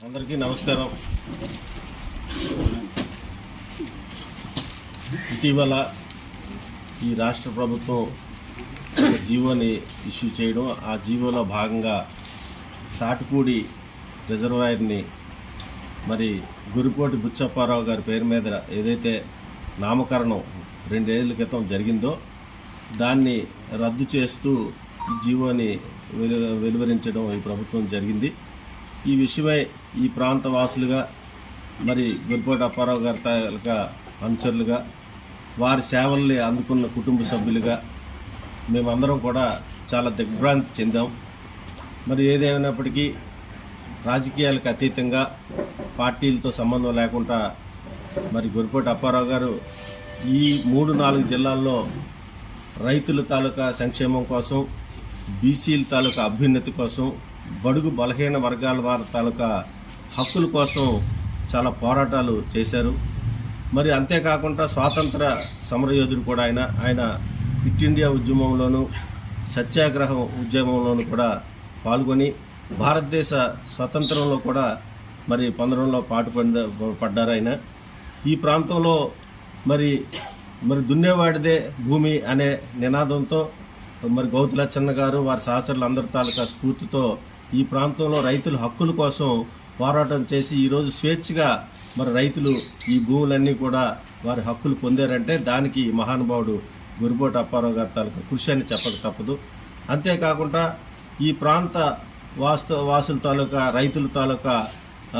అందరికీ నమస్కారం. ఇటీవల ఈ రాష్ట్ర ప్రభుత్వం జీవోని ఇష్యూ చేయడం ఆ జీవోలో భాగంగా తాటిపూడి రిజర్వాయర్ని మరి గురిపోటి బుచ్చప్పారావు గారి పేరు మీద ఏదైతే నామకరణం రెండేళ్ళ క్రితం జరిగిందో దాన్ని రద్దు చేస్తూ జీవోని వెలు వెలువరించడం ఈ ప్రభుత్వం జరిగింది. ఈ విషయమై ఈ ప్రాంత వాసులుగా మరి గురిపోటి అప్పారావు గారి తాలూకా అనుచరులుగా వారి సేవల్ని అందుకున్న కుటుంబ సభ్యులుగా మేమందరం కూడా చాలా దిగ్భ్రాంతి చెందాం. మరి ఏదేమైనప్పటికీ రాజకీయాలకు అతీతంగా పార్టీలతో సంబంధం లేకుండా మరి గురిపోటి అప్పారావు గారు ఈ మూడు నాలుగు జిల్లాల్లో రైతుల తాలూకా సంక్షేమం కోసం బీసీల తాలూకా అభ్యున్నతి కోసం బడుగు బలహీన వర్గాల వారి తాలూకా హక్కుల కోసం చాలా పోరాటాలు చేశారు. మరి అంతేకాకుండా స్వాతంత్ర సమరయోధుడు కూడా ఆయన. ఆయన క్విట్ ఇండియా ఉద్యమంలోనూ సత్యాగ్రహం ఉద్యమంలోనూ కూడా పాల్గొని భారతదేశ స్వతంత్రంలో కూడా మరి పొందడంలో పాటు పడ్డారు ఆయన. ఈ ప్రాంతంలో మరి మరి దున్నేవాడిదే భూమి అనే నినాదంతో మరి గౌతులచ్చన్న గారు వారి సహచరులు అందరి తాలూకా స్ఫూర్తితో ఈ ప్రాంతంలో రైతుల హక్కుల కోసం పోరాటం చేసి ఈరోజు స్వేచ్ఛగా మరి రైతులు ఈ భూములన్నీ కూడా వారి హక్కులు పొందారంటే దానికి మహానుభావుడు గురిపోటి అప్పారావు గారి తాలూకా కృషి అని చెప్పక తప్పదు. అంతేకాకుండా ఈ ప్రాంత వాస్తు వాసుల తాలూకా రైతుల తాలూకా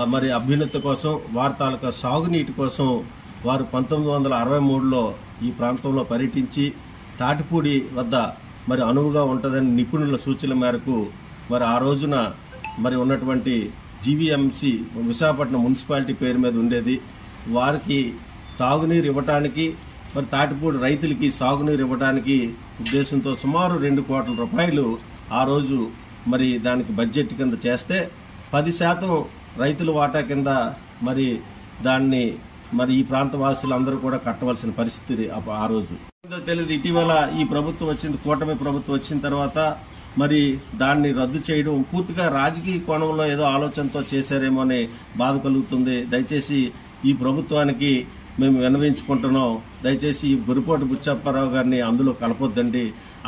మరి అభ్యున్నతి కోసం వారి తాలూకా సాగునీటి కోసం వారు పంతొమ్మిది వందల అరవై మూడులో ఈ ప్రాంతంలో పర్యటించి తాటిపూడి వద్ద మరి అనువుగా ఉంటుందని నిపుణుల సూచనల మేరకు మరి ఆ రోజున మరి ఉన్నటువంటి జీవీఎంసీ విశాఖపట్నం మున్సిపాలిటీ పేరు మీద ఉండేది. వారికి తాగునీరు ఇవ్వటానికి మరి తాటిపూడి రైతులకి సాగునీరు ఇవ్వడానికి ఉద్దేశంతో సుమారు రెండు కోట్ల రూపాయలు ఆ రోజు మరి దానికి బడ్జెట్ కింద చేస్తే పది శాతం రైతుల వాటా కింద మరి దాన్ని మరి ఈ ప్రాంత వాసులందరూ కూడా కట్టవలసిన పరిస్థితి ఆ రోజు. తెలియదు ఇటీవల ఈ ప్రభుత్వం వచ్చింది కూటమి ప్రభుత్వం వచ్చిన తర్వాత మరి దాన్ని రద్దు చేయడం పూర్తిగా రాజకీయ కోణంలో ఏదో ఆలోచనతో చేశారేమో అనే బాధ కలుగుతుంది. దయచేసి ఈ ప్రభుత్వానికి మేము వినవించుకుంటున్నాం దయచేసి ఈ గురిపోటు బుచ్చప్పారావు గారిని అందులో కలపొద్దండి.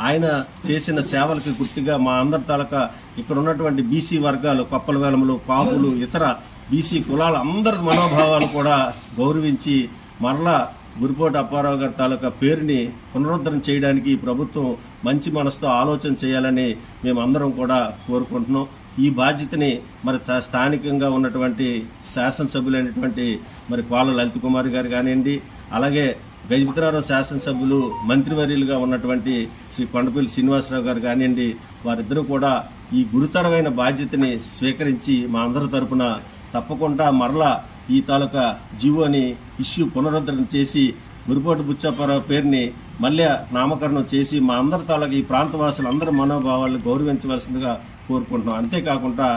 ఆయన చేసిన సేవలకి గుర్తుగా మా అందరి తాలూకా ఇక్కడ ఉన్నటువంటి బీసీ వర్గాలు కొప్పల వేలములు కాపులు ఇతర బీసీ కులాల అందరి మనోభావాలు కూడా గౌరవించి మరలా గురిపోట అప్పారావు గారి తాలూకా పేరుని పునరుద్ధరణ చేయడానికి ఈ ప్రభుత్వం మంచి మనసుతో ఆలోచన చేయాలని మేమందరం కూడా కోరుకుంటున్నాం. ఈ బాధ్యతని మరి తా- స్థానికంగా ఉన్నటువంటి శాసనసభ్యులైనటువంటి మరి కోల లలిత్ కుమార్ గారు కానివ్వండి అలాగే గజపతిరావు శాసనసభ్యులు మంత్రివర్యులుగా ఉన్నటువంటి శ్రీ కొండపల్లి శ్రీనివాసరావు గారు కానివ్వండి వారిద్దరూ కూడా ఈ గురుతరమైన బాధ్యతని స్వీకరించి మా అందరి తరపున తప్పకుండా మరలా ఈ తాలూకా జీవోని ఇష్యూ పునరుద్ధరణ చేసి గురిపోటు బుచ్చప్పారావు పేరుని మళ్ళీ నామకరణం చేసి మా అందరి తాలూకా ఈ ప్రాంతవాసులు అందరి మనోభావాలను గౌరవించవలసిందిగా కోరుకుంటున్నాం. అంతేకాకుండా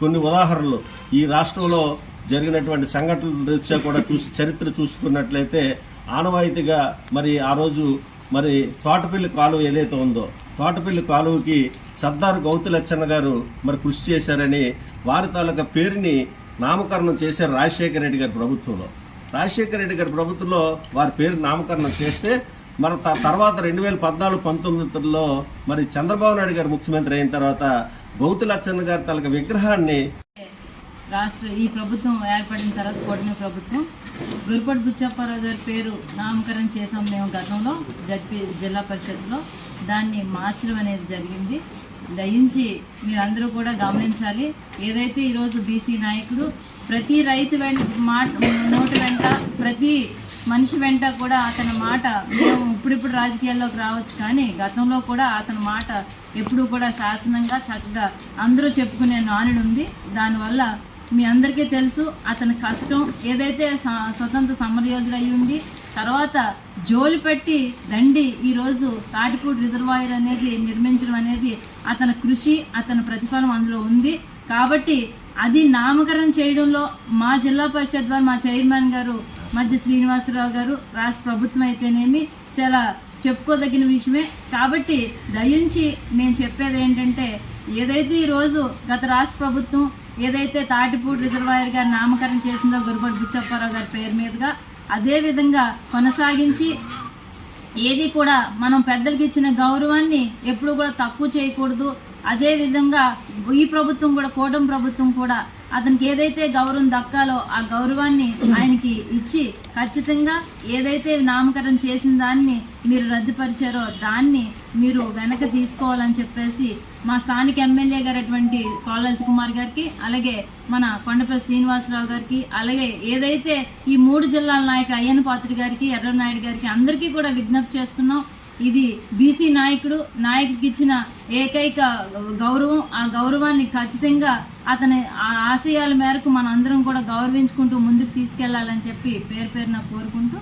కొన్ని ఉదాహరణలు. ఈ రాష్ట్రంలో జరిగినటువంటి సంఘటనల దృష్ట్యా కూడా చూసి చరిత్ర చూసుకున్నట్లయితే ఆనవాయితీగా మరి ఆ రోజు మరి తోటపల్లి కాలువ ఏదైతే ఉందో తోటపల్లి కాలువకి సర్దార్ గౌతులచ్చన్న గారు మరి కృషి చేశారని వారి తాలూకా పేరుని నామకరణం చేశారు రాజశేఖర రెడ్డి గారి ప్రభుత్వంలో. రాజశేఖర రెడ్డి గారి ప్రభుత్వంలో వారి పేరు నామకరణం చేస్తే మన త- తర్వాత రెండు వేల పద్నాలుగు పంతొమ్మిదిలో మరి చంద్రబాబు నాయుడు గారు ముఖ్యమంత్రి అయిన తర్వాత గౌతులచ్చన్న గారి తలక విగ్రహాన్ని రాష్ట్ర ఈ ప్రభుత్వం ఏర్పడిన తర్వాత కూటమి ప్రభుత్వం గురుపటి బుచ్చప్పారావు గారి పేరు నామకరణం చేసాం మేము గతంలో జడ్పీ జిల్లా పరిషత్లో. దాన్ని మార్చడం అనేది జరిగింది. దయించి మీరందరూ కూడా గమనించాలి. ఏదైతే ఈరోజు బీసీ నాయకుడు ప్రతి రైతు వెంట మాట నోటి వెంట ప్రతి మనిషి వెంట కూడా అతని మాట మేము ఇప్పుడిప్పుడు రాజకీయాల్లోకి రావచ్చు కానీ గతంలో కూడా అతని మాట ఎప్పుడూ కూడా శాసనంగా చక్కగా అందరూ చెప్పుకునే నానుడు ఉంది. దానివల్ల మీ అందరికీ తెలుసు అతని కష్టం ఏదైతే స- స్వతంత్ర సమరయోధుడు అయి ఉండి తర్వాత జోలి పెట్టి దండి ఈరోజు తాటిపూడి రిజర్వాయర్ అనేది నిర్మించడం అనేది అతని కృషి అతని ప్రతిఫలం అందులో ఉంది. కాబట్టి అది నామకరణం చేయడంలో మా జిల్లా పరిషత్ వారు మా చైర్మన్ గారు మధ్య శ్రీనివాసరావు గారు రాష్ట్ర ప్రభుత్వం అయితేనేమి చాలా చెప్పుకోదగిన విషయమే. కాబట్టి దయించి మేము చెప్పేది ఏంటంటే ఏదైతే ఈ రోజు గత రాష్ట్ర ప్రభుత్వం ఏదైతే తాటిపూడి రిజర్వాయర్ గారు నామకరణం చేసిందో గురుపటి బుచ్చప్పారావు గారి పేరు మీదుగా అదే విధంగా కొనసాగించి ఏది కూడా మనం పెద్దలకి ఇచ్చిన గౌరవాన్ని ఎప్పుడు కూడా తక్కువ చేయకూడదు. అదే విధంగా ఈ ప్రభుత్వం కూడా కూటమి ప్రభుత్వం కూడా అతనికి ఏదైతే గౌరవం దక్కాలో ఆ గౌరవాన్ని ఆయనకి ఇచ్చి ఖచ్చితంగా ఏదైతే నామకరణం చేసిన దాన్ని మీరు రద్దుపరిచారో దాన్ని మీరు వెనక తీసుకోవాలని చెప్పేసి మా స్థానిక ఎమ్మెల్యే గారటువంటి కోలలిత్ కుమార్ గారికి అలాగే మన కొండపల్లి శ్రీనివాసరావు గారికి అలాగే ఏదైతే ఈ మూడు జిల్లాల నాయకులు అయ్యన్న పాత్రి గారికి ఎర్రనాయుడు గారికి అందరికీ కూడా విజ్ఞప్తి చేస్తున్నాం. ఇది బీసీ నాయకుడు నాయకుడికి ఇచ్చిన ఏకైక గౌరవం. ఆ గౌరవాన్ని ఖచ్చితంగా అతని ఆ ఆశయాల మేరకు మన అందరం కూడా గౌరవించుకుంటూ ముందుకు తీసుకెళ్ళాలని చెప్పి పేరు పేరున కోరుకుంటూ